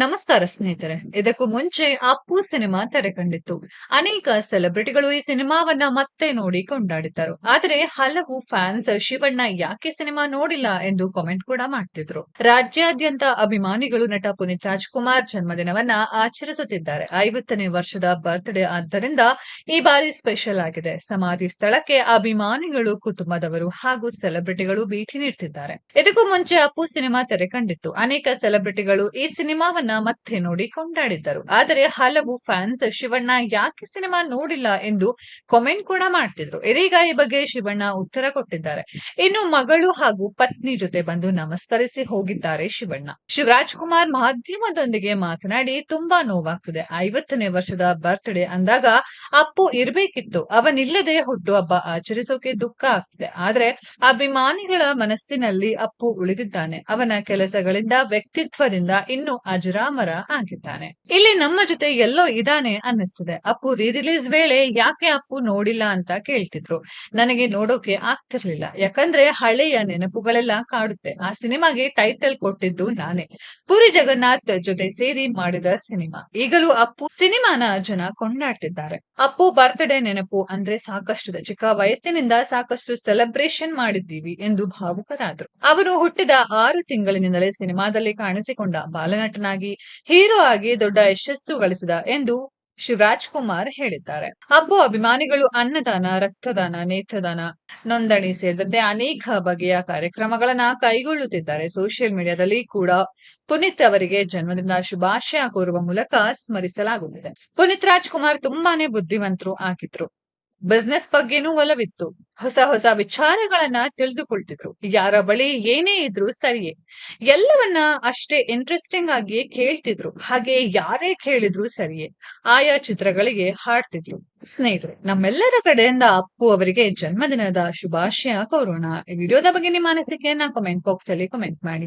ನಮಸ್ಕಾರ ಸ್ನೇಹಿತರೆ. ಇದಕ್ಕೂ ಮುಂಚೆ ಅಪ್ಪು ಸಿನಿಮಾ ತೆರೆ ಕಂಡಿತ್ತು ಅನೇಕ ಸೆಲೆಬ್ರಿಟಿಗಳು ಈ ಸಿನಿಮಾವನ್ನ ಮತ್ತೆ ನೋಡಿ ಕೊಂಡಾಡಿದ್ದರು. ಆದರೆ ಹಲವು ಫ್ಯಾನ್ಸ್ ಶಿವಣ್ಣ ಯಾಕೆ ಸಿನಿಮಾ ನೋಡಿಲ್ಲ ಎಂದು ಕಾಮೆಂಟ್ ಕೂಡ ಮಾಡ್ತಿದ್ರು. ರಾಜ್ಯಾದ್ಯಂತ ಅಭಿಮಾನಿಗಳು ನಟ ಪುನೀತ್ ರಾಜ್ಕುಮಾರ್ ಜನ್ಮದಿನವನ್ನ ಆಚರಿಸುತ್ತಿದ್ದಾರೆ. ಐವತ್ತನೇ ವರ್ಷದ ಬರ್ತ್ಡೇ ಆದ್ದರಿಂದ ಈ ಬಾರಿ ಸ್ಪೆಷಲ್ ಆಗಿದೆ. ಸಮಾಧಿ ಸ್ಥಳಕ್ಕೆ ಅಭಿಮಾನಿಗಳು, ಕುಟುಂಬದವರು ಹಾಗೂ ಸೆಲೆಬ್ರಿಟಿಗಳು ಭೇಟಿ ನೀಡುತ್ತಿದ್ದಾರೆ ಇದಕ್ಕೂ ಮುಂಚೆ ಅಪ್ಪು ಸಿನಿಮಾ ತೆರೆ ಕಂಡಿತ್ತು ಅನೇಕ ಸೆಲೆಬ್ರಿಟಿಗಳು ಈ ಸಿನಿಮಾವನ್ನ ಮತ್ತೆ ನೋಡಿ ಕೊಂಡಾಡಿದ್ದರು. ಆದರೆ ಹಲವು ಫ್ಯಾನ್ಸ್ ಶಿವಣ್ಣ ಯಾಕೆ ಸಿನಿಮಾ ನೋಡಿಲ್ಲ ಎಂದು ಕಾಮೆಂಟ್ ಕೂಡ ಮಾಡ್ತಿದ್ರು. ಇದೀಗ ಈ ಬಗ್ಗೆ ಶಿವಣ್ಣ ಉತ್ತರ ಕೊಟ್ಟಿದ್ದಾರೆ. ಇನ್ನು ಮಗಳು ಹಾಗೂ ಪತ್ನಿ ಜೊತೆ ಬಂದು ನಮಸ್ಕರಿಸಿ ಹೋಗಿದ್ದಾರೆ ಶಿವಣ್ಣ. ಶಿವರಾಜ್ ಕುಮಾರ್ ಮಾಧ್ಯಮದೊಂದಿಗೆ ಮಾತನಾಡಿ, ತುಂಬಾ ನೋವಾಗ್ತಿದೆ. ಐವತ್ತನೇ ವರ್ಷದ ಬರ್ತ್ಡೇ ಅಂದಾಗ ಅಪ್ಪು ಇರ್ಬೇಕಿತ್ತು. ಅವನಿಲ್ಲದೆ ಹುಟ್ಟುಹಬ್ಬ ಆಚರಿಸೋಕೆ ದುಃಖ ಆಗ್ತಿದೆ. ಆದ್ರೆ ಅಭಿಮಾನಿಗಳ ಮನಸ್ಸಿನಲ್ಲಿ ಅಪ್ಪು ಉಳಿದಿದ್ದಾನೆ. ಅವನ ಕೆಲಸಗಳಿಂದ, ವ್ಯಕ್ತಿತ್ವದಿಂದ ಇನ್ನು ಅಜರಾಮರ ಆಗಿದ್ದಾನೆ. ಇಲ್ಲಿ ನಮ್ಮ ಜೊತೆ ಎಲ್ಲೋ ಇದಾನೆ ಅನ್ನಿಸ್ತದೆ. ಅಪ್ಪು ರೀ ರಿಲೀಸ್ ವೇಳೆ ಯಾಕೆ ಅಪ್ಪು ನೋಡಿಲ್ಲ ಅಂತ ಕೇಳ್ತಿದ್ರು. ನನಗೆ ನೋಡೋಕೆ ಆಗ್ತಿರ್ಲಿಲ್ಲ. ಯಾಕಂದ್ರೆ ಹಳೆಯ ನೆನಪುಗಳೆಲ್ಲ ಕಾಡುತ್ತೆ. ಆ ಸಿನಿಮಾಗೆ ಟೈಟಲ್ ಕೊಟ್ಟಿದ್ದು ನಾನೇ. ಪುರಿ ಜಗನ್ನಾಥ್ ಜೊತೆ ಸೇರಿ ಮಾಡಿದ ಸಿನಿಮಾ. ಈಗಲೂ ಅಪ್ಪು ಸಿನಿಮಾನ ಜನ ಕೊಂಡಾಡ್ತಿದ್ದಾರೆ. ಅಪ್ಪು ಬರ್ತ್ಡೇ ನೆನಪು ಅಂದ್ರೆ ಸಾಕಷ್ಟು ಚಿಕ್ಕ ವಯಸ್ಸಿನಿಂದ ಸಾಕಷ್ಟು ಸೆಲೆಬ್ರೇಷನ್ ಮಾಡಿದ್ದೀವಿ ಎಂದು ಭಾವುಕರಾದರು. ಅವನು ಹುಟ್ಟಿದ ಆರು ತಿಂಗಳಿನಿಂದಲೇ ಸಿನಿಮಾದಲ್ಲಿ ಕಾಣಿಸಿಕೊಂಡ ಬಾಲನಟನಾಗಿ ಹೀರೋ ಆಗಿ ದೊಡ್ಡ ಯಶಸ್ಸು ಗಳಿಸಿದ ಎಂದು ಶಿವರಾಜ್ ಕುಮಾರ್ ಹೇಳಿದ್ದಾರೆ. ಹಬ್ಬ ಅಭಿಮಾನಿಗಳು ಅನ್ನದಾನ, ರಕ್ತದಾನ, ನೇತ್ರದಾನ ನೋಂದಣಿ ಸೇರಿದಂತೆ ಅನೇಕ ಬಗೆಯ ಕಾರ್ಯಕ್ರಮಗಳನ್ನ ಕೈಗೊಳ್ಳುತ್ತಿದ್ದಾರೆ. ಸೋಷಿಯಲ್ ಮೀಡಿಯಾದಲ್ಲಿ ಕೂಡ ಪುನೀತ್ ಅವರಿಗೆ ಜನ್ಮದಿನ ಶುಭಾಶಯ ಕೋರುವ ಮೂಲಕ ಸ್ಮರಿಸಲಾಗುತ್ತಿದೆ. ಪುನೀತ್ ರಾಜ್ಕುಮಾರ್ ತುಂಬಾನೇ ಬುದ್ಧಿವಂತರು ಆಗಿದ್ರು. ಬಿಸ್ನೆಸ್ ಬಗ್ಗೆನೂ ಒಲವಿತ್ತು. ಹೊಸ ಹೊಸ ವಿಚಾರಗಳನ್ನ ತಿಳಿದುಕೊಳ್ತಿದ್ರು. ಯಾರ ಬಳಿ ಏನೇ ಇದ್ರು ಸರಿಯೇ. ಎಲ್ಲವನ್ನ ಅಷ್ಟೇ ಇಂಟ್ರೆಸ್ಟಿಂಗ್ ಆಗಿ ಕೇಳ್ತಿದ್ರು. ಹಾಗೆ ಯಾರೇ ಕೇಳಿದ್ರು ಸರಿಯೇ. ಆಯಾ ಚಿತ್ರಗಳಿಗೆ ಹಾಡ್ತಿದ್ರು. ಸ್ನೇಹಿತರೆ, ನಮ್ಮೆಲ್ಲರ ಕಡೆಯಿಂದ ಅಪ್ಪು ಅವರಿಗೆ ಜನ್ಮದಿನದ ಶುಭಾಶಯ ಕೋರೋಣ. ಈ ವಿಡಿಯೋದ ಬಗ್ಗೆ ನಿಮ್ಮ ಅನಿಸಿಕೆಯನ್ನ ಕಮೆಂಟ್ ಬಾಕ್ಸ್ ಅಲ್ಲಿ ಕಮೆಂಟ್ ಮಾಡಿ.